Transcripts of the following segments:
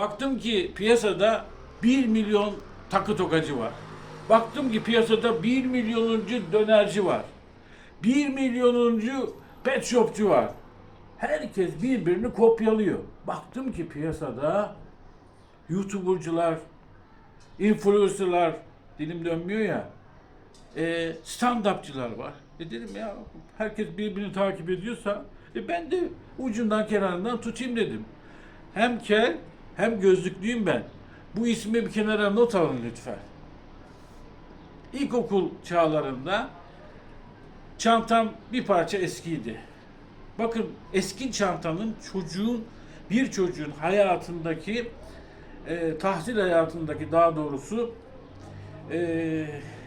Baktım ki piyasada 1 milyon takı tokacı var. Baktım ki piyasada 1 milyonuncu dönerci var. 1 milyonuncu pet shopçu var. Herkes birbirini kopyalıyor. Baktım ki piyasada YouTuber'cılar, influencer'lar, dilim dönmüyor ya, e, stand-upçılar var. E dedim ya herkes birbirini takip ediyorsa e ben de ucundan kenarından tutayım dedim. Hem kel hem gözlüklüyüm ben. Bu ismi bir kenara not alın lütfen. İlkokul çağlarında çantam bir parça eskiydi. Bakın eski çantanın çocuğun bir çocuğun hayatındaki e, tahsil hayatındaki daha doğrusu e,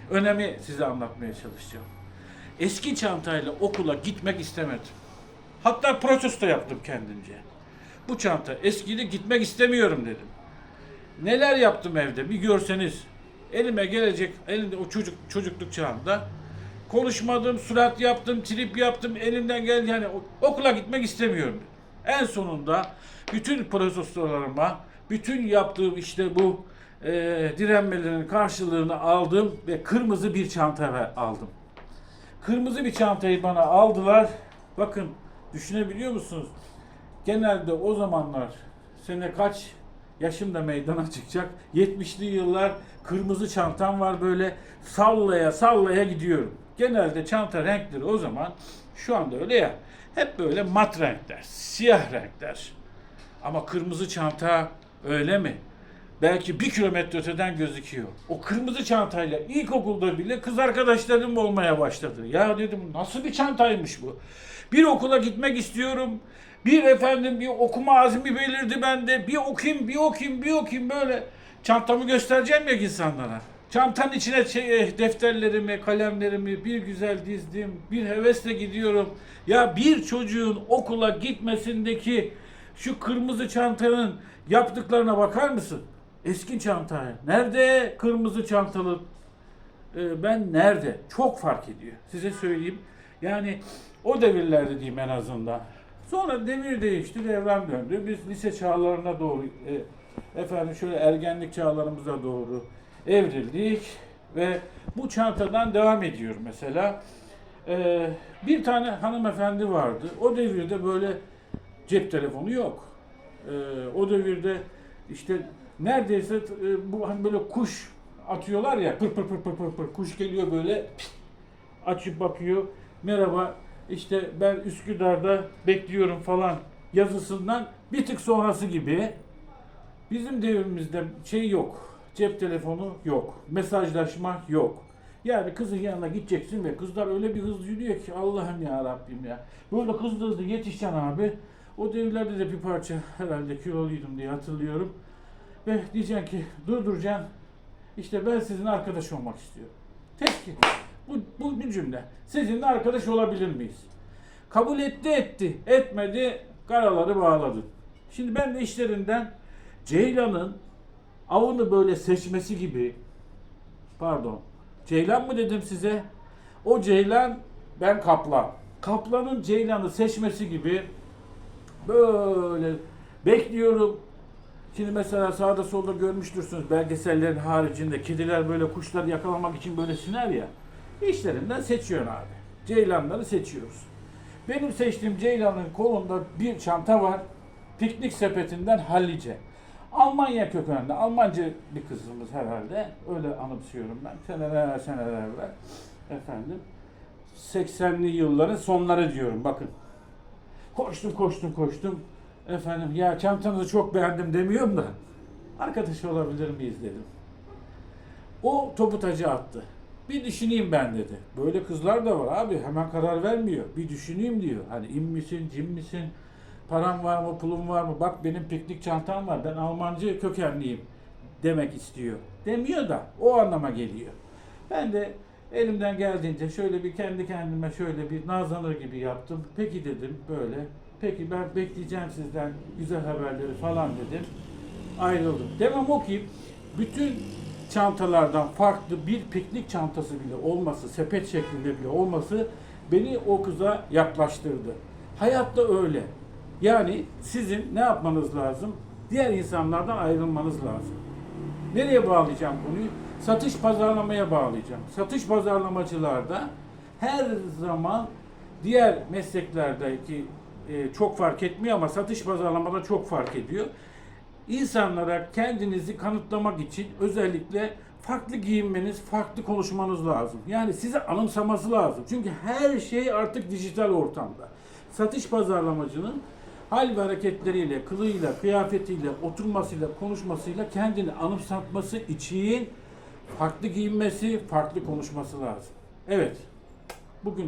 önemi size anlatmaya çalışacağım. Eski çantayla okula gitmek istemedim. Hatta protesto yaptım kendimce. Bu çanta eskidi gitmek istemiyorum dedim. Neler yaptım evde bir görseniz. Elime gelecek elinde o çocuk çocukluk çağında konuşmadım, surat yaptım, trip yaptım, elimden geldi yani okula gitmek istemiyorum. En sonunda bütün protestolarıma, bütün yaptığım işte bu e, direnmelerin karşılığını aldım ve kırmızı bir çanta aldım. Kırmızı bir çantayı bana aldılar. Bakın düşünebiliyor musunuz? Genelde o zamanlar sene kaç yaşım da meydana çıkacak. 70'li yıllar kırmızı çantam var böyle sallaya sallaya gidiyorum. Genelde çanta renkleri o zaman şu anda öyle ya. Hep böyle mat renkler, siyah renkler. Ama kırmızı çanta öyle mi? Belki bir kilometre öteden gözüküyor. O kırmızı çantayla ilkokulda bile kız arkadaşlarım olmaya başladı. Ya dedim nasıl bir çantaymış bu? Bir okula gitmek istiyorum. Bir efendim bir okuma azmi belirdi bende. Bir okuyayım, bir okuyayım, bir okuyayım böyle. Çantamı göstereceğim ya insanlara. Çantanın içine şey, eh, defterlerimi, kalemlerimi bir güzel dizdim. Bir hevesle gidiyorum. Ya bir çocuğun okula gitmesindeki şu kırmızı çantanın yaptıklarına bakar mısın? Eski çantaya. Nerede kırmızı çantalı? Ee, ben nerede? Çok fark ediyor. Size söyleyeyim. Yani o devirlerde diyeyim en azından. Sonra devir değişti, devran döndü. Biz lise çağlarına doğru, e, efendim şöyle ergenlik çağlarımıza doğru evrildik ve bu çantadan devam ediyor mesela. Ee, bir tane hanımefendi vardı. O devirde böyle cep telefonu yok. Ee, o devirde işte neredeyse e, bu hani böyle kuş atıyorlar ya pır pır pır pır pır pır kuş geliyor böyle pist, açıp bakıyor. Merhaba işte ben Üsküdar'da bekliyorum falan yazısından bir tık sonrası gibi bizim devrimizde şey yok. Cep telefonu yok. Mesajlaşma yok. Yani kızın yanına gideceksin ve kızlar öyle bir hızlı yürüyor ki Allah'ım ya Rabbim ya. Böyle hızlı hızlı yetişeceksin abi. O devirlerde de bir parça herhalde kiloluydum diye hatırlıyorum. Ve diyeceksin ki durduracaksın. İşte ben sizin arkadaş olmak istiyorum. Tek bu, bu bir cümle. Sizinle arkadaş olabilir miyiz? Kabul etti etti. Etmedi karaları bağladı. Şimdi ben de işlerinden Ceylan'ın avını böyle seçmesi gibi pardon Ceylan mı dedim size? O Ceylan ben Kaplan. Kaplan'ın Ceylan'ı seçmesi gibi böyle bekliyorum. Şimdi mesela sağda solda görmüştürsünüz belgesellerin haricinde kediler böyle kuşları yakalamak için böyle siner ya. İşlerinden seçiyorsun abi. Ceylanları seçiyoruz. Benim seçtiğim Ceylan'ın kolunda bir çanta var. Piknik sepetinden hallice. Almanya kökenli, Almanca bir kızımız herhalde. Öyle anımsıyorum ben. Seneler seneler evvel. Efendim. 80'li yılların sonları diyorum bakın. Koştum koştum koştum. Efendim ya çantanızı çok beğendim demiyorum da. Arkadaş olabilir miyiz dedim. O topu tacı attı. Bir düşüneyim ben dedi. Böyle kızlar da var abi hemen karar vermiyor. Bir düşüneyim diyor. Hani in misin, cin misin? Param var mı, pulum var mı? Bak benim piknik çantam var. Ben Almancı kökenliyim demek istiyor. Demiyor da o anlama geliyor. Ben de elimden geldiğince şöyle bir kendi kendime şöyle bir nazlanır gibi yaptım. Peki dedim böyle. Peki ben bekleyeceğim sizden güzel haberleri falan dedim. Ayrıldım. Demem o ki bütün çantalardan farklı bir piknik çantası bile olması, sepet şeklinde bile olması beni o kıza yaklaştırdı. Hayatta öyle. Yani sizin ne yapmanız lazım? diğer insanlardan ayrılmanız lazım. Nereye bağlayacağım konuyu? Satış pazarlamaya bağlayacağım. Satış pazarlamacılarda her zaman diğer mesleklerdeki e, çok fark etmiyor ama satış pazarlamada çok fark ediyor. İnsanlara kendinizi kanıtlamak için özellikle farklı giyinmeniz, farklı konuşmanız lazım. Yani size anımsaması lazım. Çünkü her şey artık dijital ortamda. Satış pazarlamacının hal ve hareketleriyle, kılığıyla, kıyafetiyle, oturmasıyla, konuşmasıyla kendini anımsatması için farklı giyinmesi, farklı konuşması lazım. Evet. Bugün